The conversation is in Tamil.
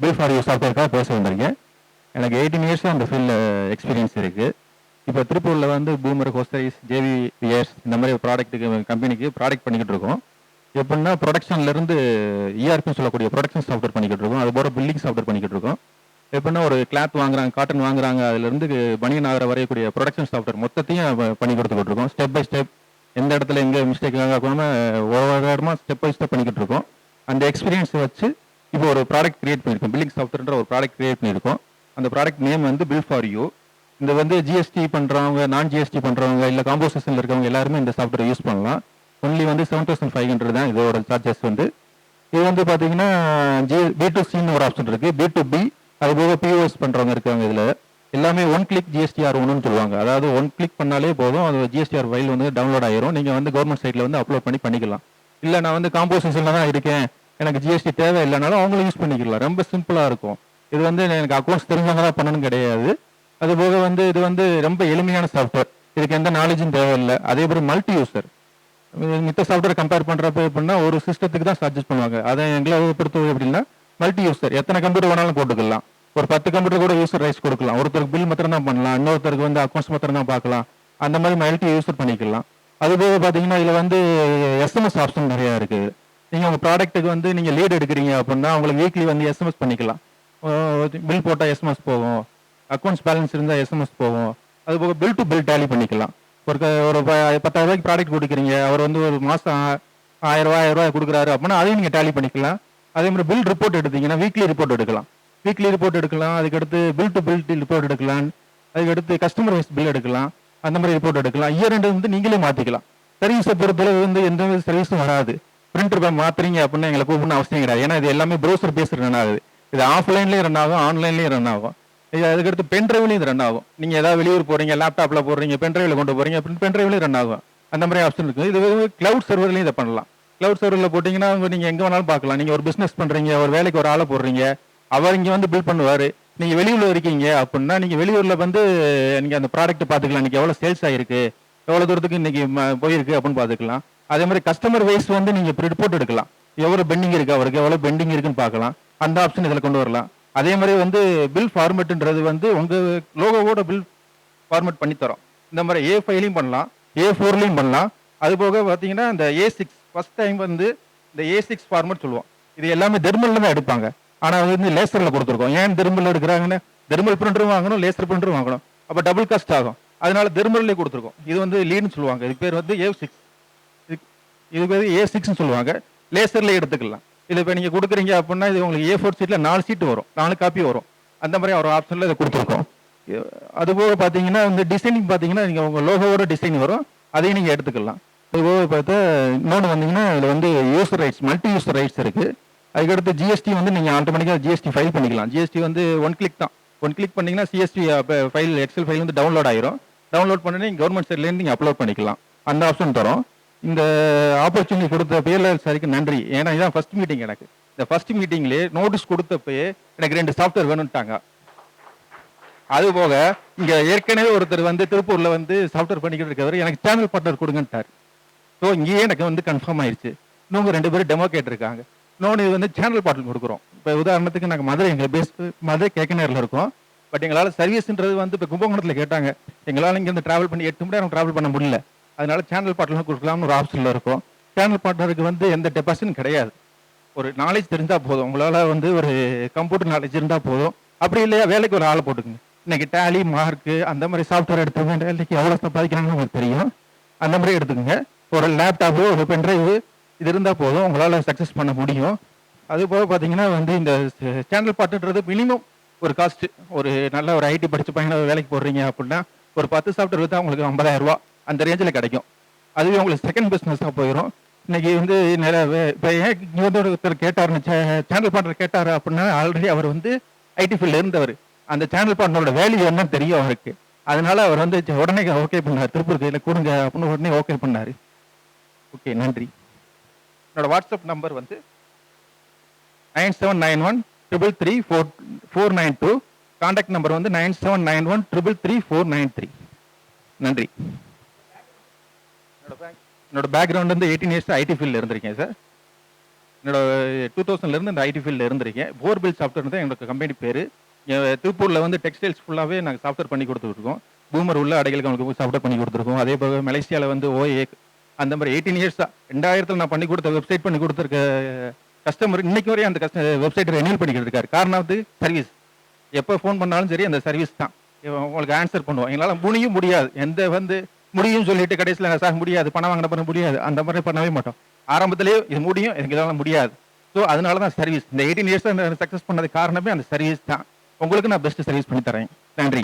பில் ஃபார் யூ சாஃப்ட்வேர்க்காக பேச வந்திருக்கேன். எனக்கு எயிட்டீன் இயர்ஸ் அந்த ஃபீல்டில் எக்ஸ்பீரியன்ஸ் இருக்குது இப்போ திருப்பூரில் வந்து பூமர் ஹோஸ்டரிஸ் ஜேவி இயர்ஸ் இந்த மாதிரி ப்ராடக்ட்டுக்கு கம்பெனிக்கு ப்ராடக்ட் பண்ணிக்கிட்டு இருக்கோம். எப்படின்னா ப்ரொடக்ஷன்லேருந்து இஆர்பின்னு சொல்லக்கூடிய ப்ரொடக்ஷன் சாஃப்ட்வேர் பண்ணிக்கிட்டு இருக்கோம். அது போகிற பில்டிங் சாஃப்ட்வேர் பண்ணிக்கிட்டு இருக்கோம். எப்படின்னா ஒரு கிளாத் வாங்குறாங்க காட்டன் வாங்குறாங்க அதுலேருந்து பனியன் ஆகிற வரையக்கூடிய ப்ரொடக்ஷன் சாஃப்ட்வேர் மொத்தத்தையும் பண்ணி கொடுத்துக்கிட்டு இருக்கோம். ஸ்டெப் பை ஸ்டெப் எந்த இடத்துல எங்கே மிஸ்டேக் ஆகாம ஒவ்வொரு இடமா ஸ்டெப் பை ஸ்டெப் பண்ணிக்கிட்டு இருக்கோம். அந்த எக்ஸ்பீரியன்ஸை வச்சு இப்போ ஒரு ப்ராடக்ட் கிரியேட் பண்ணியிருக்கோம். பில்லிங் சாஃப்ட்வேர்ன்ற ஒரு ப்ராடக்ட் கிரியேட் பண்ணியிருக்கோம். அந்த ப்ராடக்ட் நேம் வந்து பில் ஃபார் யூ இந்த வந்து ஜிஎஸ்டி பண்றவங்க நான் ஜிஎஸ்டி பண்ணுறவங்க இல்லை காம்போசிஷனில் இருக்கவங்க எல்லாருமே இந்த சாஃப்ட்வேர் யூஸ் பண்ணலாம். ஒன்லி வந்து செவன் தௌசண்ட் ஃபைவ் ஹண்ட்ரட் தான் இதோட சார்ஜஸ் வந்து. இது வந்து பார்த்தீங்கன்னா ஜி பி டு சின்னு ஒரு ஆப்ஷன் இருக்குது பி டு பி அது போக பிஓஎஸ் பண்ணுறவங்க இருக்காங்க இதில். எல்லாமே ஒன் கிளிக் ஜிஎஸ்டிஆர் ஒன்றுன்னு சொல்லுவாங்க. அதாவது ஒன் கிளிக் பண்ணாலே போதும். அது ஜிஎஸ்டிஆர் ஃபைல் வந்து டவுன்லோட் ஆயிரும். நீங்கள் வந்து கவர்மெண்ட் சைட்டில் வந்து அப்லோட் பண்ணி பண்ணிக்கலாம். இல்லை நான் வந்து காம்போசிஷனில் தான் இருக்கேன். எனக்கு ஜிஎஸ்டி தேவை இல்லைனாலும் அவங்களும் யூஸ் பண்ணிக்கலாம். ரொம்ப சிம்பிளாக இருக்கும். இது வந்து எனக்கு அக்கௌண்ட்ஸ் தெரிஞ்சவங்க தான் பண்ணணும் கிடையாது. அது போக வந்து இது வந்து ரொம்ப எளிமையான சாஃப்ட்வேர் இதுக்கு எந்த நாலேஜும் தேவையில்லை. அதே மாதிரி மல்டி யூசர் மித்த சாஃப்ட்வேர் கம்பேர் பண்ணுறப்ப எப்படின்னா ஒரு சிஸ்டத்துக்கு தான் சஜஸ்ட் பண்ணுவாங்க. அதை எங்களை பொறுத்தவரை எப்படின்னா மல்டி யூசர் எத்தனை கம்ப்யூட்டர் வேணாலும் போட்டுக்கலாம். ஒரு பத்து கம்ப்யூட்டர் கூட யூசர் ரைஸ் கொடுக்கலாம். ஒருத்தருக்கு பில் மாத்திரம் தான் பண்ணலாம். இன்னொருத்தருக்கு வந்து அக்கௌண்ட்ஸ் மாத்திரம் தான் பார்க்கலாம். அந்த மாதிரி மல்டி யூசர் பண்ணிக்கலாம். அது போக இதில் வந்து எஸ்எம்எஸ் ஆப்ஷன் நிறையா இருக்குது நீங்கள் உங்கள் ப்ராடக்ட்டுக்கு வந்து நீங்கள் லீட் எடுக்கிறீங்க அப்படின்னா உங்களுக்கு வீக்லி வந்து எஸ்எம்எஸ் பண்ணிக்கலாம். பில் போட்டால் எஸ்எம்எஸ் போகும். அக்கௌண்ட்ஸ் பேலன்ஸ் இருந்தால் எஸ்எம்எஸ் போகும். அது போக பில் டு பில் டேலி பண்ணிக்கலாம். ஒரு ஒரு ப- பத்தாயிரம் ரூபாய்க்கு ப்ராடக்ட் கொடுக்குறீங்க. அவர் வந்து ஒரு மாதம் ஆயிரரூவா ஆயிரரூவா கொடுக்குறாரு அப்படின்னா அதையும் நீங்கள் டேலி பண்ணிக்கலாம். அதே மாதிரி பில் ரிப்போர்ட் எடுத்தீங்கன்னா வீக்லி ரிப்போர்ட் எடுக்கலாம். வீக்லி ரிப்போர்ட் எடுக்கலாம். அதுக்கடுத்து பில் டு பில் ரிப்போர்ட் எடுக்கலாம். அதுக்கடுத்து கஸ்டமர் வைஸ் பில் எடுக்கலாம். அந்த மாதிரி ரிப்போர்ட் எடுக்கலாம். இயர் ரெண்டு வந்து நீங்களே மாற்றிக்கலாம் சர்வீஸை பொறுத்தளவு வந்து எந்த சர்வீஸும் வராது. பிரிண்டர் போய் மாத்துறீங்க அப்படின்னு எங்களை கூப்பிடணும் அவசியம் கிடையாது. ஏன்னா இது எல்லாமே ப்ரௌசர் பேஸ் ரன் ஆகுது. இது ஆஃப்லைன்லேயும் ரன் ஆகும் ஆன்லைன்லேயும் ரன் ஆகும். இது அதுக்கடுத்து பென்ட்ரைவ்லையும் இது ரன் ஆகும். நீங்கள் ஏதாவது வெளியூர் போறீங்க லேப்டாப்பில் போடுறீங்க பென் கொண்டு போகிறீங்க அப்படின்னு பென்ட்ரைவ்லையும் ரன் ஆகும். அந்த மாதிரி ஆப்ஷன் இருக்குது இது கிளவுட் சர்வர்லையும் இதை பண்ணலாம். கிளவுட் சர்வரில் போட்டிங்கன்னா நீங்கள் எங்கே வேணாலும் பார்க்கலாம். நீங்கள் ஒரு பிஸ்னஸ் பண்ணுறீங்க ஒரு வேலைக்கு ஒரு ஆளை போடுறீங்க அவர் இங்கே வந்து பில் பண்ணுவார். நீங்கள் வெளியூரில் இருக்கீங்க அப்படின்னா நீங்கள் வெளியூரில் வந்து நீங்கள் அந்த ப்ராடக்ட் பார்த்துக்கலாம். இன்றைக்கி எவ்வளோ சேல்ஸ் ஆகிருக்கு எவ்வளோ தூரத்துக்கு இன்றைக்கி போயிருக்கு அப்படின்னு பார்த்துக்கலாம். அதே மாதிரி கஸ்டமர் வைஸ் வந்து நீங்க ரிப்போர்ட் எடுக்கலாம். எவ்வளவு பெண்டிங் இருக்கு அவருக்கு எவ்வளவு பெண்டிங் இருக்குன்னு பார்க்கலாம். அந்த ஆப்ஷன் இதுல கொண்டு வரலாம். அதே மாதிரி வந்து பில் ஃபார்மெட்டுன்றது வந்து உங்க லோகோவோட பில் ஃபார்மேட் பண்ணி தரோம் இந்த மாதிரி ஏ ஃபைவ்லையும் பண்ணலாம். ஏ ஃபோர்லையும் பண்ணலாம். அது போக பார்த்தீங்கன்னா இந்த ஏ சிக்ஸ் ஃபர்ஸ்ட் டைம் வந்து இந்த ஏ சிக்ஸ் ஃபார்மெட் சொல்லுவோம். இது எல்லாமே தெர்மல்ல தான் எடுப்பாங்க. ஆனால் அது வந்து லேசரில் கொடுத்துருக்கோம். ஏன் தெர்மலில் எடுக்கிறாங்கன்னு? தெர்மல் பிரிண்டரும் வாங்கணும் லேசர் பிரிண்டரும் வாங்கணும். அப்போ டபுள் காஸ்ட் ஆகும். அதனால தெர்மல்லே கொடுத்துருக்கோம். இது வந்து லீன்னு சொல்லுவாங்க. இது பேர் வந்து ஏ சிக்ஸ் இது பேர் ஏ சிக்ஸ்னு சொல்லுவாங்க. லேசரில் எடுத்துக்கலாம். இது இப்போ நீங்கள் கொடுக்குறீங்க அப்படின்னா இது உங்களுக்கு ஏ ஃபோர் சீட்டில் நாலு சீட்டு வரும். நாலு காப்பி வரும். அந்த மாதிரி ஒரு ஆப்ஷனில் இதை கொடுத்துருக்கோம். அதுபோக அது போக பார்த்தீங்கன்னா இந்த டிசைனிங் பார்த்தீங்கன்னா நீங்கள் உங்கள் லோகோவோட டிசைன் வரும். அதையும் நீங்கள் எடுத்துக்கலாம். அதுபோக பார்த்தா இன்னொன்று வந்தீங்கன்னா இதில் வந்து user rights multi user rights இருக்குது அதுக்கடுத்து ஜிஎஸ்டி வந்து நீங்கள் ஆட்டோமேட்டிக்காக ஜிஎஸ்டி ஃபைல் பண்ணிக்கலாம். ஜிஎஸ்டி வந்து ஒன் கிளிக் தான். ஒன் கிளிக் பண்ணிங்கன்னா சிஎஸ்டி ஃபைல் எக்ஸல் ஃபைல் வந்து டவுன்லோட் ஆயிரும். டவுன்லோட் பண்ணி நீங்கள் கவர்மெண்ட் சைட்லேருந்து நீங்கள் அப்லோட் பண்ணிக்கலாம். அந்த ஆப்ஷன் தரும். இந்த ஆப்பர்ச்சுனிட்டி கொடுத்த பிஎல்எல் சாருக்கு நன்றி. ஏன்னா இதான் ஃபர்ஸ்ட் மீட்டிங் எனக்கு. இந்த ஃபர்ஸ்ட் மீட்டிங்லேயே நோட்டீஸ் கொடுத்தப்பயே எனக்கு ரெண்டு சாஃப்ட்வேர் வேணும்ட்டாங்க. அது போக இங்கே ஏற்கனவே ஒருத்தர் வந்து திருப்பூரில் வந்து சாஃப்ட்வேர் பண்ணிக்கிட்டு இருக்கவர் எனக்கு சேனல் பார்ட்னர் கொடுங்கன்ட்டார். ஸோ இங்கேயே எனக்கு வந்து கன்ஃபார்ம் ஆயிடுச்சு இன்னொங்க ரெண்டு பேரும் டெமோ கேட்டிருக்காங்க. இன்னொன்று இது வந்து சேனல் பாட்டில் கொடுக்குறோம். இப்போ உதாரணத்துக்கு நாங்கள் மதுரை எங்கள் பேஸ் மதுரை கேக்கனேரில் இருக்கோம். பட் எங்களால் சர்வீஸ்ன்றது வந்து இப்போ கும்பகோணத்தில் கேட்டாங்க. எங்களால் இங்கேருந்து ட்ராவல் பண்ணி எட்டு மணி நேரம் ட்ராவல் பண்ண முடியல. அதனால சேனல் பார்ட்னர் கொடுக்கலாம்னு ஒரு ஆப்ஷனில் இருக்கும். சேனல் பார்ட்னருக்கு வந்து எந்த டெபாசிட்டும் கிடையாது. ஒரு நாலேஜ் தெரிஞ்சால் போதும். உங்களால் வந்து ஒரு கம்ப்யூட்டர் நாலேஜ் இருந்தால் போதும். அப்படி இல்லையா? வேலைக்கு ஒரு ஆளை போட்டுக்குங்க. இன்னைக்கு டேலி மார்க்கு அந்த மாதிரி சாஃப்ட்வேர் எடுத்தவங்க வேலைக்கு எவ்வளோ சம்பாதிக்கிறாங்கன்னு உங்களுக்கு தெரியும். அந்த மாதிரி எடுத்துக்கங்க. ஒரு லேப்டாப்பு ஒரு பென்ட்ரைவு இது இருந்தால் போதும். உங்களால் சக்ஸஸ் பண்ண முடியும். அது போக பார்த்தீங்கன்னா வந்து இந்த சேனல் பாட்டுன்றது மினிமம் ஒரு காஸ்ட்டு ஒரு நல்ல ஒரு ஐடி படித்து பையனை வேலைக்கு போடுறீங்க அப்படின்னா ஒரு பத்து சாஃப்ட்வேர் தான் உங்களுக்கு ஐம்பதாயிரரூபா அந்த ரேஞ்சில் கிடைக்கும். அதுவே உங்களுக்கு செகண்ட் பிஸ்னஸாக போயிடும் இன்னைக்கு வந்து நிறைய இப்போ ஏன் இங்க வந்து ஒருத்தர் கேட்டாருன்னு சேனல் பார்ட்னர் கேட்டார் அப்படின்னா ஆல்ரெடி அவர் வந்து ஐடி ஃபீல்டில் இருந்தவர். அந்த சேனல் பார்ட்னரோட வேல்யூ என்னன்னு தெரியும் அவருக்கு. அதனால அவர் வந்து உடனே ஓகே பண்ணார். திருப்பூர் கையில் கொடுங்க அப்படின்னு உடனே ஓகே பண்ணாரு. ஓகே நன்றி. என்னோட வாட்ஸ்அப் நம்பர் வந்து nine seven nine one triple three four four nine two contact number வந்து nine seven nine one triple three four nine three நன்றி. என்னோட பேக்ரவுண்ட் வந்து எயிட்டீன் இயர்ஸ் ஐடி ஃபீல்டில் இருந்திருக்கேன் சார் என்னோட eh, டூ தௌசண்ட்லேருந்து இந்த ஐடி ஃபீல்டில் இருந்திருக்கேன். போர்பில் சாஃப்ட்வேர் தான் என்னோட கம்பெனி பேர். திருப்பூரில் வந்து டெக்ஸ்டைல்ஸ் ஃபுல்லாகவே நாங்கள் சாஃப்ட்வேர் பண்ணி கொடுத்துருக்கோம் பூமர் உள்ள அடைகளுக்கு அவங்களுக்கு சாஃப்ட்வேர் பண்ணி கொடுத்துருக்கோம். அதே போக மலேசியாவில் வந்து ஓஏ அந்த மாதிரி எயிட்டீன் இயர்ஸாக ரெண்டாயிரத்தில் நான் பண்ணி கொடுத்த வெப்சைட் பண்ணி கொடுத்துருக்க கஸ்டமர் eh, இன்னைக்கு வரையும் அந்த கஸ்ட வெப்சைட் ரெனியூல் பண்ணிக்கிட்டு இருக்காரு. காரணம் வந்து சர்வீஸ் எப்போ ஃபோன் பண்ணாலும் சரி அந்த சர்வீஸ் தான். உங்களுக்கு ஆன்சர் பண்ணுவோம் எங்களால் முடியும் முடியாது. எந்த வந்து முடியும் சொல்லிட்டு கடைசியில் சார் முடியாது. பணம் வாங்கின பண்ண முடியாது. அந்த மாதிரி பண்ணவே மாட்டோம். ஆரம்பத்திலேயே இது முடியும் எனக்கு இதெல்லாம் முடியாது. ஸோ அதனால தான் சர்வீஸ் இந்த எயிட்டீன் இயர்ஸ் சக்ஸஸ் பண்ணது காரணமே அந்த சர்வீஸ் தான். உங்களுக்கு நான் பெஸ்ட் சர்வீஸ் பண்ணி தரேன். நன்றி.